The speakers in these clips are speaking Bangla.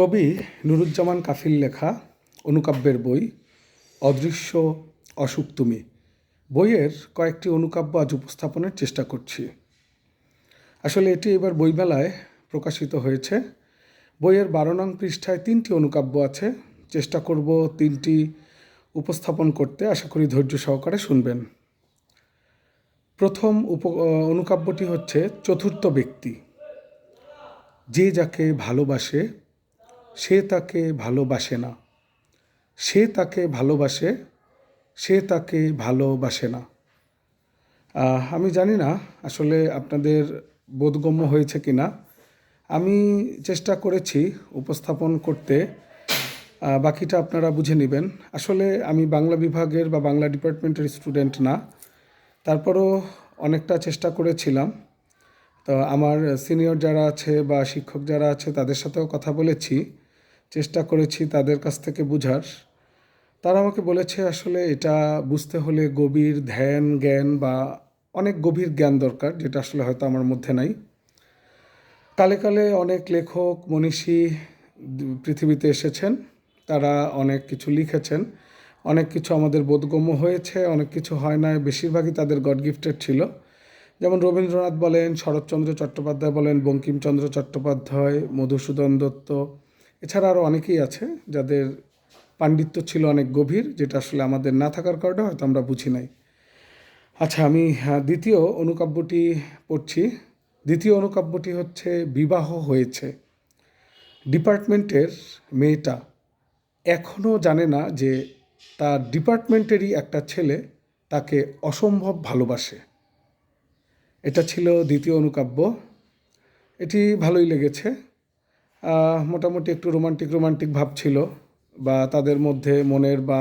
কবি নুরুজ্জামান কাফির লেখা অনুকাব্যের বই, অদৃশ্য অসুখ তুমি। বইয়ের কয়েকটি অনুকাব্য আজ উপস্থাপনের চেষ্টা করছি। আসলে এটি এবার বইমেলায় প্রকাশিত হয়েছে। বইয়ের বারো নং পৃষ্ঠায় তিনটি অনুকাব্য আছে। চেষ্টা করব তিনটি উপস্থাপন করতে। আশা করি ধৈর্য সহকারে শুনবেন। প্রথম উপ অনুকাব্যটি হচ্ছে চতুর্থ ব্যক্তি। যে যাকে ভালোবাসে সে তাকে ভালোবাসে না। সে তাকে ভালোবাসে, সে তাকে ভালোবাসে না। আমি জানি না আসলে আপনাদের বোধগম্য হয়েছে কি না আমি চেষ্টা করেছি উপস্থাপন করতে। বাকিটা আপনারা বুঝে নেবেন। আসলে আমি বাংলা বিভাগের বা বাংলা ডিপার্টমেন্টের স্টুডেন্ট না। তারপরও অনেকটা চেষ্টা করেছিলাম। তো আমার সিনিয়র যারা আছে বা শিক্ষক যারা আছে, তাদের সাথেও কথা বলেছি, চেষ্টা করেছি তাদের কাছ থেকে বুঝার। তারা আমাকে বলেছে, আসলে এটা বুঝতে হলে গভীর ধ্যান, জ্ঞান বা অনেক গভীর জ্ঞান দরকার, যেটা আসলে হয়তো আমার মধ্যে নাই। কালে কালে অনেক লেখক, মনীষী পৃথিবীতে এসেছেন। তারা অনেক কিছু লিখেছেন। অনেক কিছু আমাদের বোধগম্য হয়েছে, অনেক কিছু হয় না বেশিরভাগই তাদের গড গিফটেড ছিল। যেমন রবীন্দ্রনাথ বলেন, শরৎচন্দ্র চট্টোপাধ্যায় বলেন, বঙ্কিমচন্দ্র চট্টোপাধ্যায়, মধুসূদন দত্ত। এছাড়া আরও অনেকেই আছে যাদের পাণ্ডিত্য ছিল অনেক গভীর, যেটা আসলে আমাদের না থাকার কারণে হয়তো আমরা বুঝি নাই। আচ্ছা আমি দ্বিতীয় অনুকাব্যটি পড়ছি। দ্বিতীয় অনুকাব্যটি হচ্ছে, বিবাহ হয়েছে। ডিপার্টমেন্টের মেয়েটা এখনও জানে না যে তার ডিপার্টমেন্টেরই একটা ছেলে তাকে অসম্ভব ভালোবাসে। এটা ছিল দ্বিতীয় অনুকাব্য। এটি ভালোই লেগেছে। মোটামুটি একটু রোমান্টিক রোমান্টিক ভাব ছিল বা তাদের মধ্যে মনের বা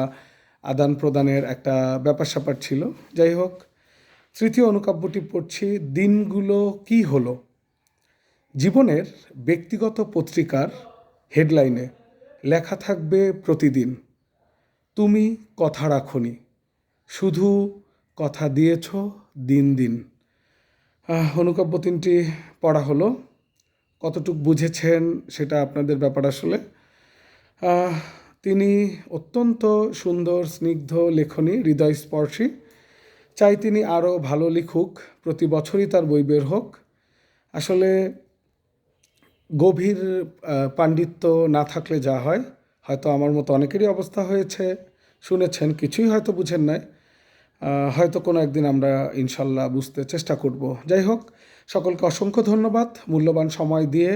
আদান প্রদানের একটা ব্যাপার স্যাপার ছিল। যাই হোক, তৃতীয় অনুকাব্যটি পড়ছি, দিনগুলো কি হলো? জীবনের ব্যক্তিগত পত্রিকার হেডলাইনে লেখা থাকবে প্রতিদিন, তুমি কথা রাখনি, শুধু কথা দিয়েছ দিন দিন। অনুকাব্য তিনটি পড়া হলো। কতটুক বুঝেছেন সেটা আপনাদের ব্যাপার আসলে। তিনি অত্যন্ত সুন্দর, স্নিগ্ধ লেখনী, হৃদয়স্পর্শী। চাই তিনি আরও ভালো লিখুক, প্রতি বছরই তার বই বের হোক। আসলে গভীর পাণ্ডিত্য না থাকলে যা হয়, হয়তো আমার মতো অনেকেরই অবস্থা হয়েছে, শুনেছেন, কিছুই হয়তো বুঝেন নাই। হয়তো কোনো একদিন আমরা ইনশাল্লাহ বুঝতে চেষ্টা করব। যাই হোক, সকলকে অসংখ্য ধন্যবাদ মূল্যবান সময় দিয়ে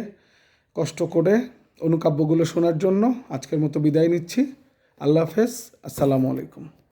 কষ্ট করে অনুকাব্যগুলো শোনার জন্য। আজকের মতো বিদায় নিচ্ছি। আল্লাহ হাফেজ। আসসালামু আলাইকুম।